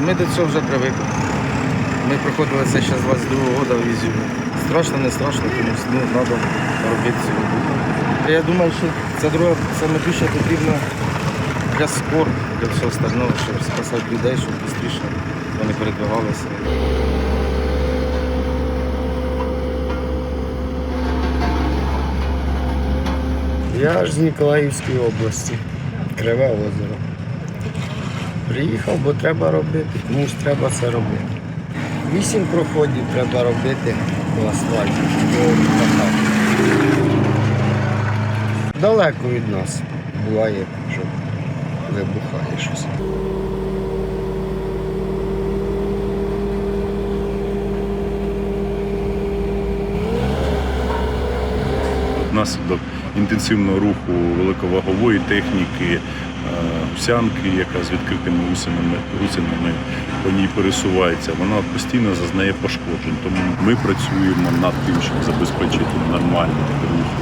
Ми до цього вже привикли. Ми проходили це ще з 22-го року в Ізюмі. Страшно, не страшно, комусь ну, треба робити цю роботу. Я думаю, що ця дорога саме більше потрібна для скор, для всього остального, щоб спасати людей, щоб швидше вони передвигалися. Я ж з Ніколаївської області, Криве озеро. Приїхав, бо треба робити, комусь треба це робити. Вісім проходів треба робити по асфальті. Далеко від нас буває, що вибухає щось. внаслідок інтенсивного руху великовагової техніки, овсянки, яка з відкритими гусинами, по ній пересувається, вона постійно зазнає пошкоджень. Тому ми працюємо над тим, щоб забезпечити нормальну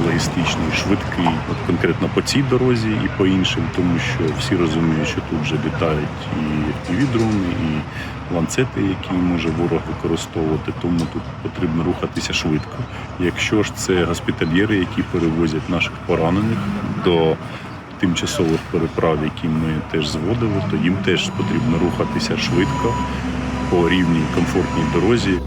логістичний, швидкий, от конкретно по цій дорозі і по іншим, тому що всі розуміють, що тут вже літають і дрони, і ланцети, які може ворог використовувати, тому тут потрібно рухатися швидко. Якщо ж це госпітальєри, які перевозять наших поранених до тимчасових переправ, які ми теж зводили, то їм теж потрібно рухатися швидко по рівній комфортній дорозі.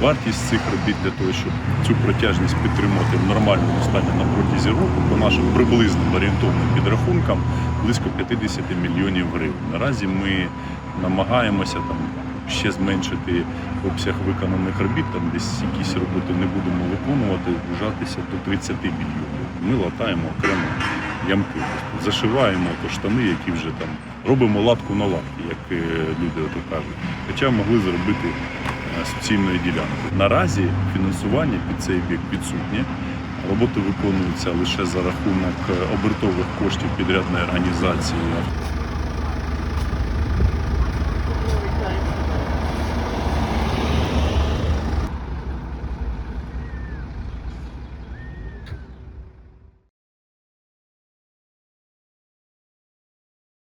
Вартість цих робіт для того, щоб цю протяжність підтримувати в нормальному стані на протязі року, по нашим приблизним орієнтовним підрахункам, близько 50 мільйонів гривень. Наразі ми намагаємося там ще зменшити обсяг виконаних робіт, там десь якісь роботи не будемо виконувати, вважатися до 30 мільйонів. Ми латаємо окремо ямки, зашиваємо то штани, які вже там робимо латку на латки, як е, люди ото кажуть. Хоча могли зробити суцільної ділянки. Наразі фінансування під цей бік відсутнє. Роботи виконуються лише за рахунок е, обертових коштів підрядної організації.